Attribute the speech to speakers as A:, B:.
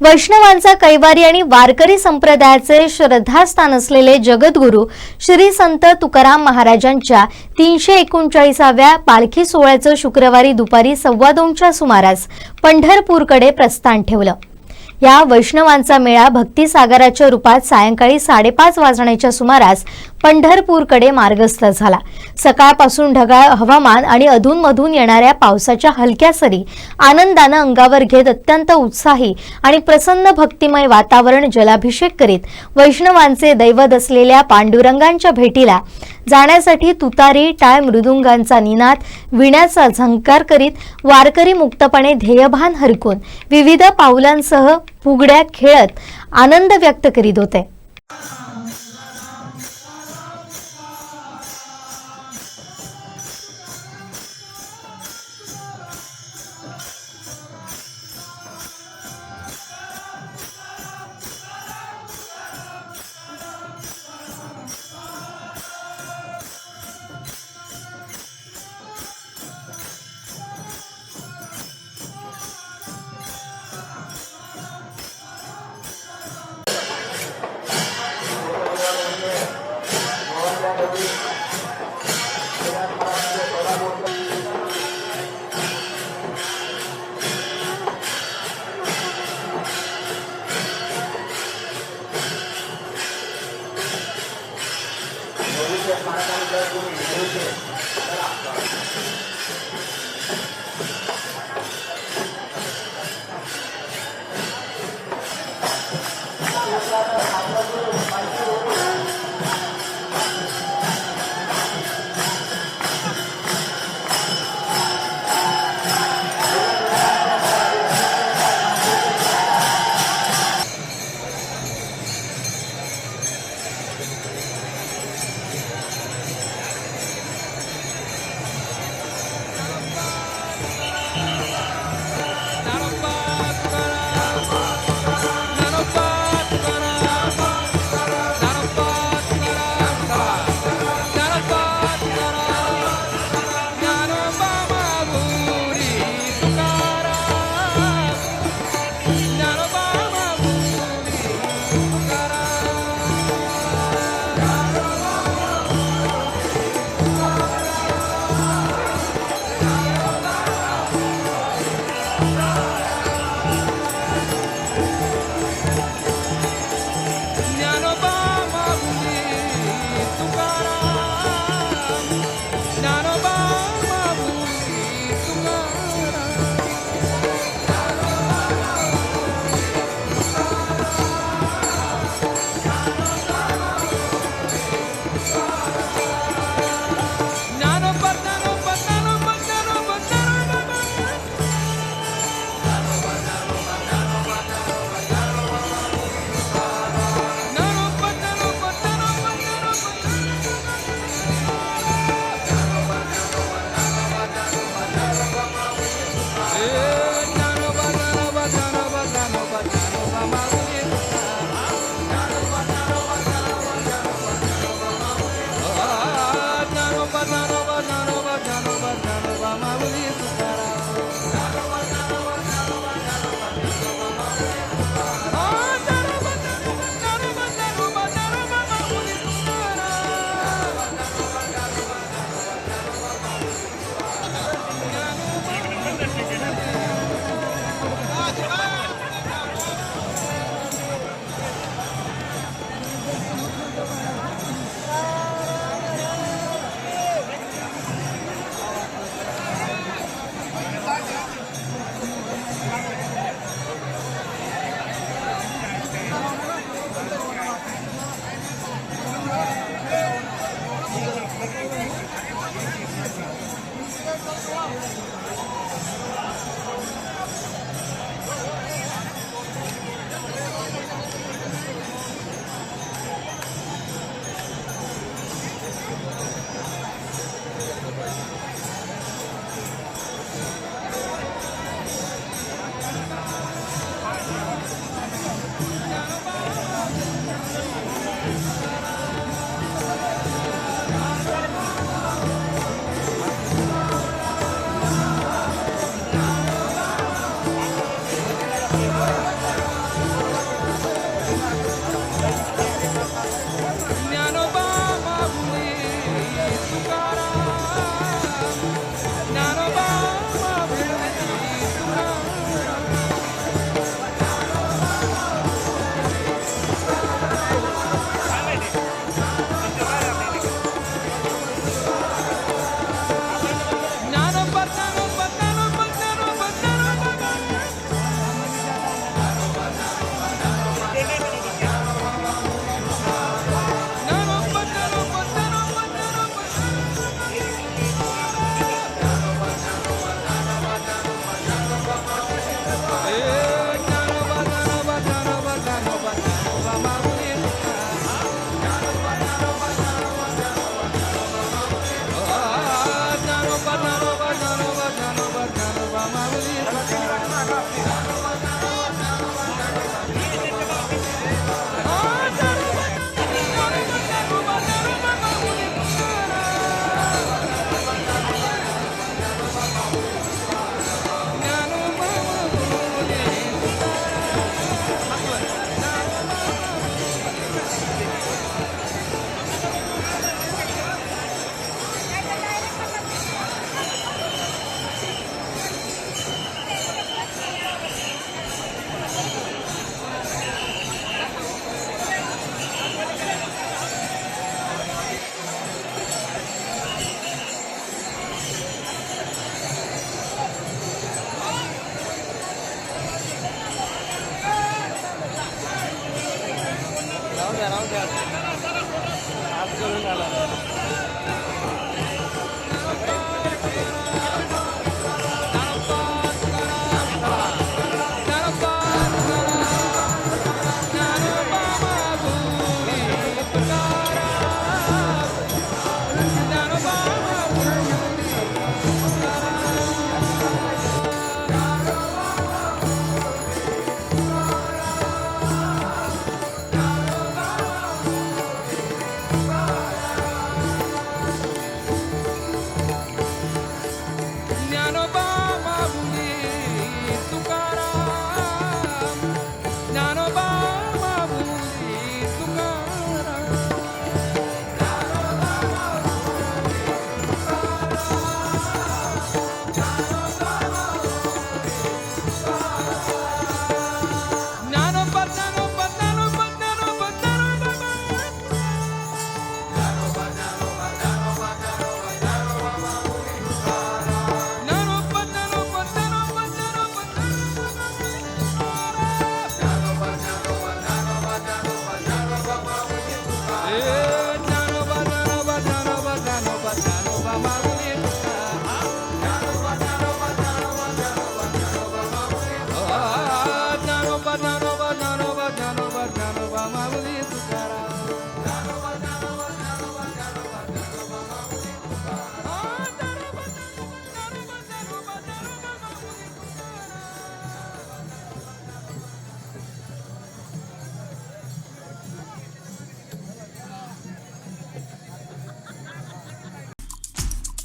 A: वैष्णवांचा कैवारी आणि वारकरी संप्रदायाचे श्रद्धास्थान असलेले जगद्गुरू श्री संत तुकाराम महाराजांच्या तीनशे एकोणचाळीसाव्या पालखी सोहळ्याचं शुक्रवारी दुपारी सव्वा दोनच्या सुमारास पंढरपूरकडे प्रस्थान ठेवलं. या वैष्णवांचा मेळा भक्तिसागराच्या रूपात सायंकाळी साडेपाच वाजण्याच्या सुमारास पंढरपूरकडे मार्गस्थ झाला. सकाळपासून ढगाळ हवामान आणि अधूनमधून येणाऱ्या पावसाच्या हलक्या सरी आनंदानं अंगावर घेत अत्यंत उत्साही आणि प्रसन्न भक्तिमय वातावरण जलाभिषेक करीत वैष्णवांचे दैवत असलेल्या पांडुरंगांच्या भेटीला जाण्यासाठी तुतारी टाळ मृदुंगांचा निनाद विण्याचा झंकार करीत वारकरी मुक्तपणे ध्येयभान हरकून विविध पावलांसह फुगड्या खेळत आनंद व्यक्त करीत होते.
B: Okay. राहू द्या. आज करून आला.